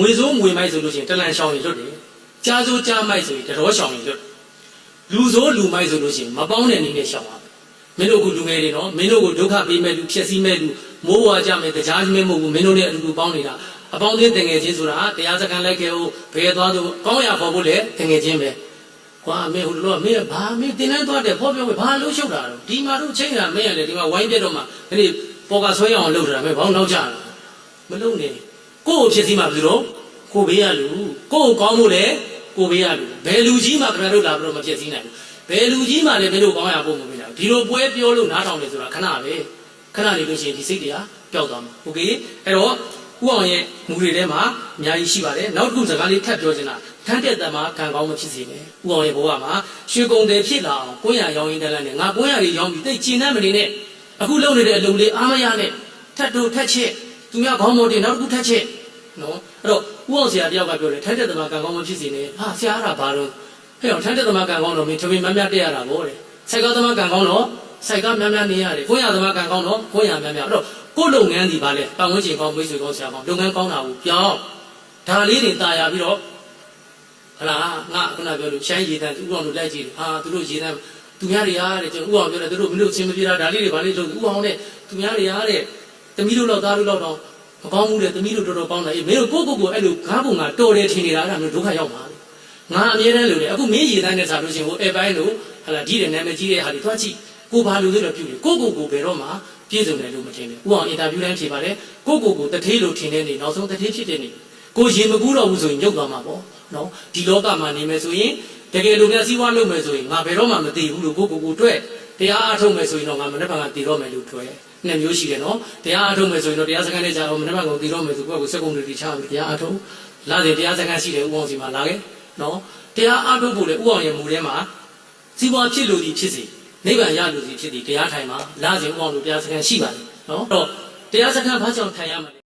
ငွေစိုးငွေမိုက်ဆိုလို့ရှိရင်တလန်ရှောင်းရင်လွတ်တယ်ကြားစိုးကြားမိုက်ဆိုရင်တတော်ရှောင်းရင်လွတ်တယ်လူစိုးလူမိုက်ဆိုလို့ရှိရင်မပေါင်းတဲ့နည်းနဲ့ရှောင်းပါမင်းတို့ကလူငယ်တွေနော်မင်းတို့ကိုဒုက္ခပေးမဲ့လူဖြစ်စည်းမဲ့လူမိုးဝါကြမဲ့တရားကြီးမဲ့မဟုတ်ဘူးမင်းတို့နဲ့အတူတူပေါင်းနေတာအပေါင်းအသင်းတငယ်ချင်းဆိုတာတရားစခန်းလိုက်ခဲ့ဟုတ်ဘယ်သွားတော့ကောင်းရခေါ်ဖို့လေတငယ်ချင်းပဲကွာမင်းဟိုလိုကမင်းဘာမင်းတင်တန်းသွားတယ်ဖောက်ပြောပဲဘာလို့ရှုပ်တာတော့ဒီမှာတို့ချိန်တာမင်းရတယ်ဒီမှာဝိုင်းပြတော့မှဒီနေ့ပေါ်ကဆွဲရအောင်လုပ်တာမင်းဘောင်းနောက်ကြတာမလုပ်နဲ့ ကိုယ့်ကိုဖြစ်စည်းမှဘယ်လိုကိုဘေးရလူကိုယ့်ကိုကောင်းဖို့လေကိုဘေးရလူဘယ်လူကြီးမှခင်ဗျားတို့လာပြီးတော့မဖြစ်စည်းနိုင်ဘူးဘယ်လူကြီးမှလည်းမင်းတို့ကောင်းရဖို့မပေးနိုင်ဘူးဒီလိုပွဲပြောလို့နားထောင်နေဆိုတာခဏပဲခဏနေလို့ရှိရင်ဒီစိတ်တရားပျောက်သွားမှာโอเคအဲ့တော့ဥအောင်ရဲ့မူတွေထဲမှာအများကြီးရှိပါတယ်နောက်တစ်ခုစကားလေးထပ်ပြောချင်တာထမ်းတဲ့တမကံကောင်းမဖြစ်စေနဲ့ဥအောင်ရဲ့ဘဝမှာရွှေကုံတယ်ဖြစ်လာအောင်ကိုရရောင်းရင်းတက်လက်နဲ့ငါကိုရကြီးရောင်းပြီးတိတ်ကျင်တတ်မနေနဲ့အခုလုပ်နေတဲ့အလုပ်လေးအားမရနဲ့ထပ်တို့ထပ်ချက် သူများခေါင်းမော်တင်နောက်တစ်ခုထပ်ချက်နော်အဲ့တော့ဥအောင်ဆရာတယောက်ကပြောတယ်ထမ်းတဲ့တမကံကောင်းမဖြစ်စေနဲ့ဟာဆရာအဲ့ဒါဘာလို့ဟဲ့အောင်ထမ်းတဲ့တမကံကောင်းတော့မင်းထမင်းမမြတ်တက်ရတာဗောတဲ့စိုက်ကောင်းသမကံကောင်းတော့စိုက်ကများများနေရတယ်ကိုရသမကံကောင်းတော့ကိုရများများအဲ့တော့ကိုလုပ်ငန်းဒီပါလေပတ်ဝန်းကျင်ကောင်းမိတ်ဆွေကောင်းဆရာကောင်းလုပ်ငန်းကောင်းတာကိုပြောင်းဒါလေးတွေတာယာပြီးတော့ဟလာငါခုနပြောလို့ရှိုင်းရည်တန်းဥအောင်တို့လိုက်ကြည့်တယ်ဟာသူတို့ရည်တန်းသူများတွေအားတဲ့ကျွန်တော်ဥအောင်ပြောတယ်သူတို့မလို့အချင်းမပြေတာဒါလေးတွေဗာလေးလုပ်ဥအောင်နဲ့သူများတွေအားတဲ့ တမီးတို့လောက်သားတို့လောက်တော့မကောင်းဘူးတဲ့တမီးတို့တော်တော်ကောင်းတယ်အေးမင်းတို့ကိုကိုကိုအဲ့လိုငါးပုံကတော်တယ်ထင်နေတာအဲ့ဒါမျိုးဒုက္ခရောက်ပါလေငါအမြဲတမ်းလို့လေအခုမင်းရည်တန်းနဲ့စားလို့ရှိရင်ဟိုအဲပိုင်းလို့ဟလာဒီတဲ့နာမည်ကြီးတဲ့ဟာတွေသွားကြည့်ကိုဘာလို့လဲတော့ပြုတယ်ကိုကိုကိုဘယ်တော့မှပြည့်စုံတယ်လို့မထင်ဘူးဥအောင်အင်တာဗျူးတိုင်းဖြေပါတယ်ကိုကိုကိုတထေးလို့ထင်တဲ့နေနောက်ဆုံးတထေးဖြစ်တဲ့နေကိုရေမကူးတော့ဘူးဆိုရင်ညုတ်သွားမှာပေါ့နော်ဒီလောကမှာနေမယ်ဆိုရင်တကယ်လို့များစီးပွားလုပ်မယ်ဆိုရင်ငါဘယ်တော့မှမသိဘူးလို့ကိုကိုကိုတွေ့ တရားအားထုတ်မယ်ဆိုရင်တော့ငါမနေ့ကတည်တော့မယ်လို့တွေ့နှစ်မျိုးရှိတယ်နော်တရားအားထုတ်မယ်ဆိုရင်တော့တရားစခန်းနဲ့ကြာတော့မနေ့ကတည်တော့မယ်ဆိုကိုယ့်ကိုစက်ကုန်တွေတီချပြီးတရားအားထုတ်လာတယ်တရားစခန်းရှိတယ်ဥအောင်စီမှာလာခဲ့နော်တရားအားထုတ်ဖို့လေဥအောင်ရဲ့မူထဲမှာစီးပွားဖြစ်လို့ဒီဖြစ်စီနိဗ္ဗာန်ရလို့ဒီဖြစ်ဒီတရားထိုင်မှာလာစဉ်ဥအောင်လို့တရားစခန်းရှိပါတယ်နော်အဲ့တော့တရားစခန်းဘာကြောင့်ထိုင်ရမလဲ